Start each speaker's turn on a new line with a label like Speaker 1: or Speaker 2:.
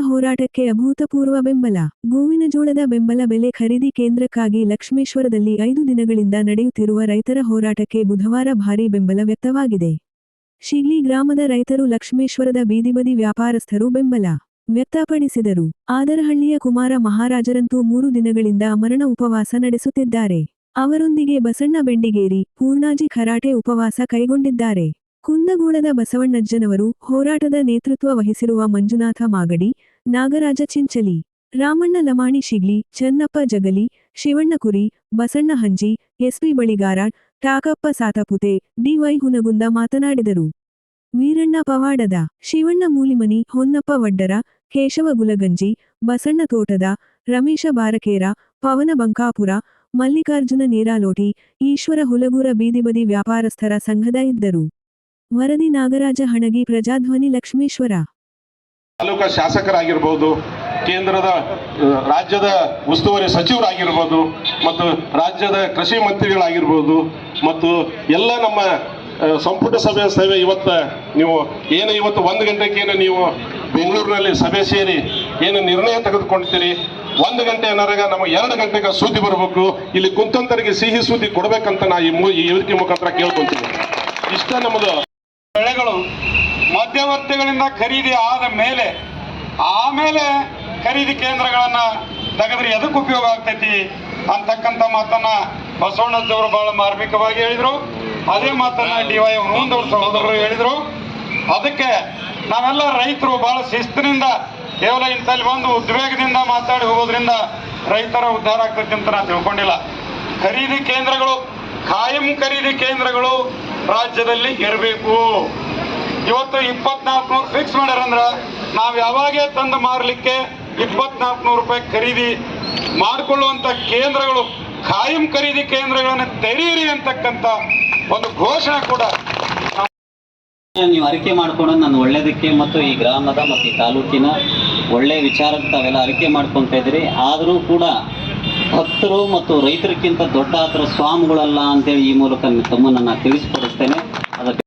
Speaker 1: ಹೋರಾಟಕ್ಕೆ ಅಭೂತಪೂರ್ವ ಬೆಂಬಲ. ಗೋವಿನ ಜೋಳದ ಬೆಂಬಲ ಬೆಲೆ ಖರೀದಿ ಕೇಂದ್ರಕ್ಕಾಗಿ ಲಕ್ಷ್ಮೇಶ್ವರದಲ್ಲಿ ಐದು ದಿನಗಳಿಂದ ನಡೆಯುತ್ತಿರುವ ರೈತರ ಹೋರಾಟಕ್ಕೆ ಬುಧವಾರ ಭಾರೀ ಬೆಂಬಲ ವ್ಯಕ್ತವಾಗಿದೆ. ಶಿಗ್ಲಿ ಗ್ರಾಮದ ರೈತರು ಲಕ್ಷ್ಮೇಶ್ವರದ ಬೀದಿಬದಿ ವ್ಯಾಪಾರಸ್ಥರು ಬೆಂಬಲ ವ್ಯಕ್ತಪಡಿಸಿದರು. ಆದರಹಳ್ಳಿಯ ಕುಮಾರ ಮಹಾರಾಜರಂತೂ ಮೂರು ದಿನಗಳಿಂದ ಮರಣ ಉಪವಾಸ ನಡೆಸುತ್ತಿದ್ದಾರೆ. ಅವರೊಂದಿಗೆ ಬಸಣ್ಣ ಬೆಂಡಿಗೇರಿ, ಪೂರ್ಣಾಜಿ ಖರಾಟೆ ಉಪವಾಸ ಕೈಗೊಂಡಿದ್ದಾರೆ. ಕುಂದಗೋಳದ ಬಸವಣ್ಣಜ್ಜನವರು ಹೋರಾಟದ ನೇತೃತ್ವ ವಹಿಸಿರುವ ಮಂಜುನಾಥ ಮಾಗಡಿ, ನಾಗರಾಜ ಚಿಂಚಲಿ, ರಾಮಣ್ಣ ಲಮಾಣಿ ಶಿಗ್ಲಿ, ಚನ್ನಪ್ಪ ಜಗಲಿ, ಶಿವಣ್ಣಕುರಿ, ಬಸಣ್ಣ ಹಂಜಿ ಎಸ್ಪಿ ಬಳಿಗಾರಾಡ್ ಟಾಕಪ್ಪ ಸಾತಪುತೆ, ಡಿವೈ ಹುನಗುಂದ ಮಾತನಾಡಿದರು. ವೀರಣ್ಣ ಪವಾಡದ, ಶಿವಣ್ಣ ಮೂಲಿಮನಿ, ಹೊನ್ನಪ್ಪ ವಡ್ಡರ, ಕೇಶವ ಗುಲಗಂಜಿ, ಬಸಣ್ಣ ತೋಟದ, ರಮೇಶ ಬಾರಕೇರ, ಪವನ ಬಂಕಾಪುರ, ಮಲ್ಲಿಕಾರ್ಜುನ ನೀರಾಲೋಟಿ, ಈಶ್ವರ ಹುಲಗೂರ ಬೀದಿಬದಿ ವ್ಯಾಪಾರಸ್ಥರ ಸಂಘದ ಇದ್ದರು. ವರದಿ ನಾಗರಾಜ ಹಣಗಿ ಪ್ರಜಾಧ್ವನಿ ಲಕ್ಷ್ಮೇಶ್ವರ.
Speaker 2: ತಾಲೂಕಾ ಶಾಸಕರಾಗಿರ್ಬೋದು, ಕೇಂದ್ರದ ರಾಜ್ಯದ ಉಸ್ತುವಾರಿ ಸಚಿವರಾಗಿರ್ಬೋದು, ಮತ್ತು ರಾಜ್ಯದ ಕೃಷಿ ಮಂತ್ರಿಗಳಾಗಿರ್ಬೋದು, ಮತ್ತು ಎಲ್ಲ ನಮ್ಮ ಸಂಪುಟ ಸಭೆ ಸಭೆ ಇವತ್ತು ನೀವು ಏನು ಇವತ್ತು ಒಂದು ಗಂಟೆಗೇನು ನೀವು ಬೆಂಗಳೂರಿನಲ್ಲಿ ಸಭೆ ಸೇರಿ ಏನು ನಿರ್ಣಯ ತೆಗೆದುಕೊಳ್ತೀರಿ ಒಂದು ಗಂಟೆ ಅನ್ನೋರಾಗ ನಮಗೆ ಎರಡು ಗಂಟೆಗೆ ಸುದ್ದಿ ಬರಬೇಕು. ಇಲ್ಲಿ ಕುಂತಂತರಿಗೆ ಸಿಹಿ ಸುದ್ದಿ ಕೊಡಬೇಕಂತ ನಾ ಈ ವೇದಿಕೆ ಮುಖಾಂತರ ಕೇಳ್ಕೊತೀವಿ ಇಷ್ಟ ನಮ್ಮದು
Speaker 3: ಬೆಳೆಗಳು ಮಧ್ಯವರ್ತಿಗಳಿಂದ ಖರೀದಿ ಆದ ಮೇಲೆ, ಆಮೇಲೆ ಖರೀದಿ ಕೇಂದ್ರಗಳನ್ನ ತೆಗೆದ್ರೆ ಎದಕ್ಕೆ ಉಪಯೋಗ ಆಗ್ತೈತಿ ಅಂತಕ್ಕಂಥ ಮಾತನ್ನ ಬಸವಣ್ಣಜ್ಜವರು ಬಹಳ ಮಾರ್ಮಿಕವಾಗಿ ಹೇಳಿದ್ರು. ಅದೇ ಮಾತನ್ನ ಡಿ ವೈ ಸಹೋದರರು ಹೇಳಿದ್ರು. ಅದಕ್ಕೆ ನಾವೆಲ್ಲ ರೈತರು ಬಹಳ ಶಿಸ್ತಿನಿಂದ, ಕೇವಲ ಇಂಥಲ್ಲಿ ಬಂದು ಉದ್ವೇಗದಿಂದ ಮಾತಾಡಿ ಹೋಗೋದ್ರಿಂದ ರೈತರ ಉದ್ಧಾರ ಆಗ್ತೈತಿ ಅಂತ ನಾನು ತಿಳ್ಕೊಂಡಿಲ್ಲ. ಖರೀದಿ ಕೇಂದ್ರಗಳು, ಖಾಯಂ ಖರೀದಿ ಕೇಂದ್ರಗಳು ರಾಜ್ಯದಲ್ಲಿ ಇರಬೇಕು. ಇವತ್ತು ಇಪ್ಪತ್ನಾಲ್ಕು ಫಿಕ್ಸ್ ಮಾಡ್ಯಾರಂದ್ರ ನಾವು ಯಾವಾಗೇ ತಂದು ಮಾರಲಿಕ್ಕೆ ಇಪ್ಪತ್ನಾಲ್ಕು ನೂರು ರೂಪಾಯಿ ಖರೀದಿ ಮಾಡಿಕೊಳ್ಳುವಂಥ ಕೇಂದ್ರಗಳು, ಖಾಯಂ ಖರೀದಿ ಕೇಂದ್ರಗಳನ್ನು ತೆರೀರಿ ಅಂತಕ್ಕಂಥ ಒಂದು ಘೋಷಣೆ ಕೂಡ
Speaker 4: ನೀವು ಅರಿಕೆ ಮಾಡ್ಕೊಂಡು ನಾನು ಒಳ್ಳೇದಕ್ಕೆ ಮತ್ತು ಈ ಗ್ರಾಮದ ಮತ್ತು ಈ ತಾಲೂಕಿನ ಒಳ್ಳೆ ವಿಚಾರಕ್ಕೆ ತಾವೆಲ್ಲ ಅರಿಕೆ ಮಾಡ್ಕೊತಾ ಇದ್ದೀರಿ. ಆದರೂ ಕೂಡ ಭಕ್ತರು ಮತ್ತು ರೈತರಿಗಿಂತ ದೊಡ್ಡ ಹತ್ರ ಸ್ವಾಮಿಗಳಲ್ಲ ಅಂತೇಳಿ ಈ ಮೂಲಕ ತಮ್ಮನ್ನ ನಾನು ಅದಕ್ಕೆ